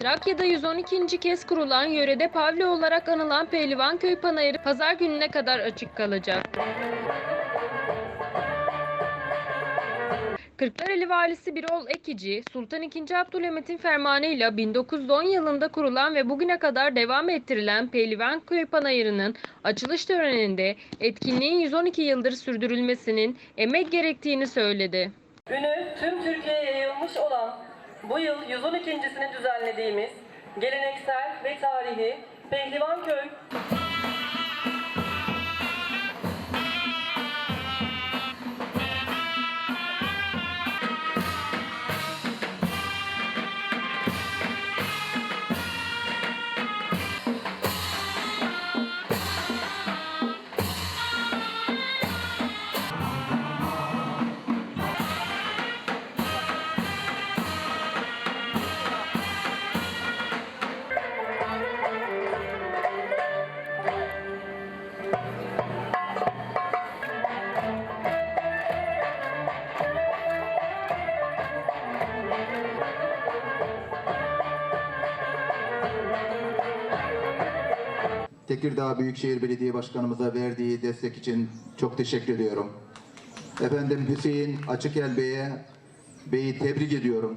Trakya'da 112. kez kurulan yörede Pavli olarak anılan Pehlivanköy Panayırı pazar gününe kadar açık kalacak. Kırklareli Valisi Birol Ekici, Sultan II. Abdülhamit'in fermanıyla 1910 yılında kurulan ve bugüne kadar devam ettirilen Pehlivanköy Panayırı'nın açılış töreninde etkinliğin 112 yıldır sürdürülmesinin emek gerektiğini söyledi. Ünü tüm Türkiye'ye yayılmış olan bu yıl 112.sini düzenlediğimiz geleneksel ve tarihi Pehlivanköy Tekirdağ Büyükşehir Belediye Başkanımıza verdiği destek için çok teşekkür ediyorum. Efendim Hüseyin Açıkel Bey'e Bey'i tebrik ediyorum.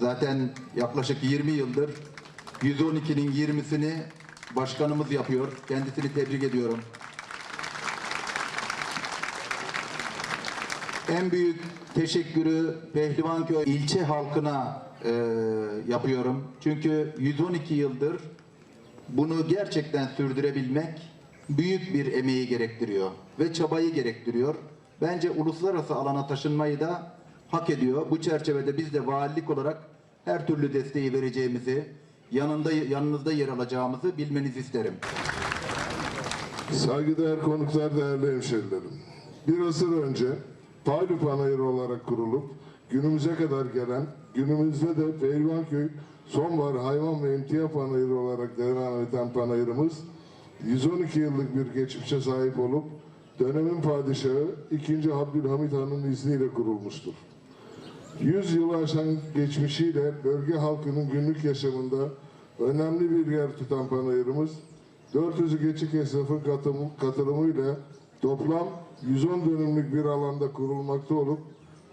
Zaten yaklaşık 20 yıldır 112'nin 20'sini başkanımız yapıyor. Kendisini tebrik ediyorum. En büyük teşekkürü Pehlivanköy ilçe halkına e, yapıyorum. Çünkü 112 yıldır bunu gerçekten sürdürebilmek büyük bir emeği gerektiriyor ve çabayı gerektiriyor. Bence uluslararası alana taşınmayı da hak ediyor. Bu çerçevede biz de valilik olarak her türlü desteği vereceğimizi, yanında yanınızda yer alacağımızı bilmenizi isterim. Saygıdeğer konuklar, değerli hemşerilerim. Bir asır önce Paylı Panayırı olarak kurulup günümüze kadar gelen, günümüzde de Pehlivanköy Sonbahar Hayvan ve Emtia Panayırı olarak devam eden panayırımız 112 yıllık bir geçmişe sahip olup dönemin padişahı 2. Abdülhamit Han'ın izniyle kurulmuştur. 100 yılı aşan geçmişiyle bölge halkının günlük yaşamında önemli bir yer tutan panayırımız 400'ü geçik esnafın katılım- katılımıyla toplam 110 dönümlük bir alanda kurulmakta olup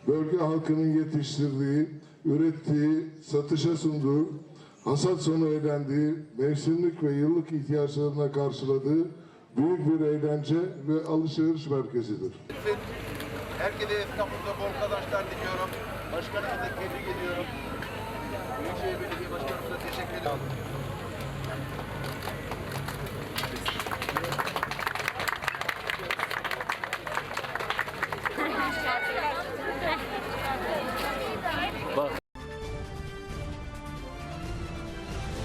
bölge halkının yetiştirdiği, ürettiği, satışa sunduğu, hasat sonu eğlendiği, mevsimlik ve yıllık ihtiyaçlarına karşıladığı büyük bir eğlence ve alışveriş merkezidir. Herkese esnafımıza bol kazançlar diliyorum. Başkanımıza tebrik ediyorum. Büyükşehir Belediye Başkanımıza teşekkür ediyorum.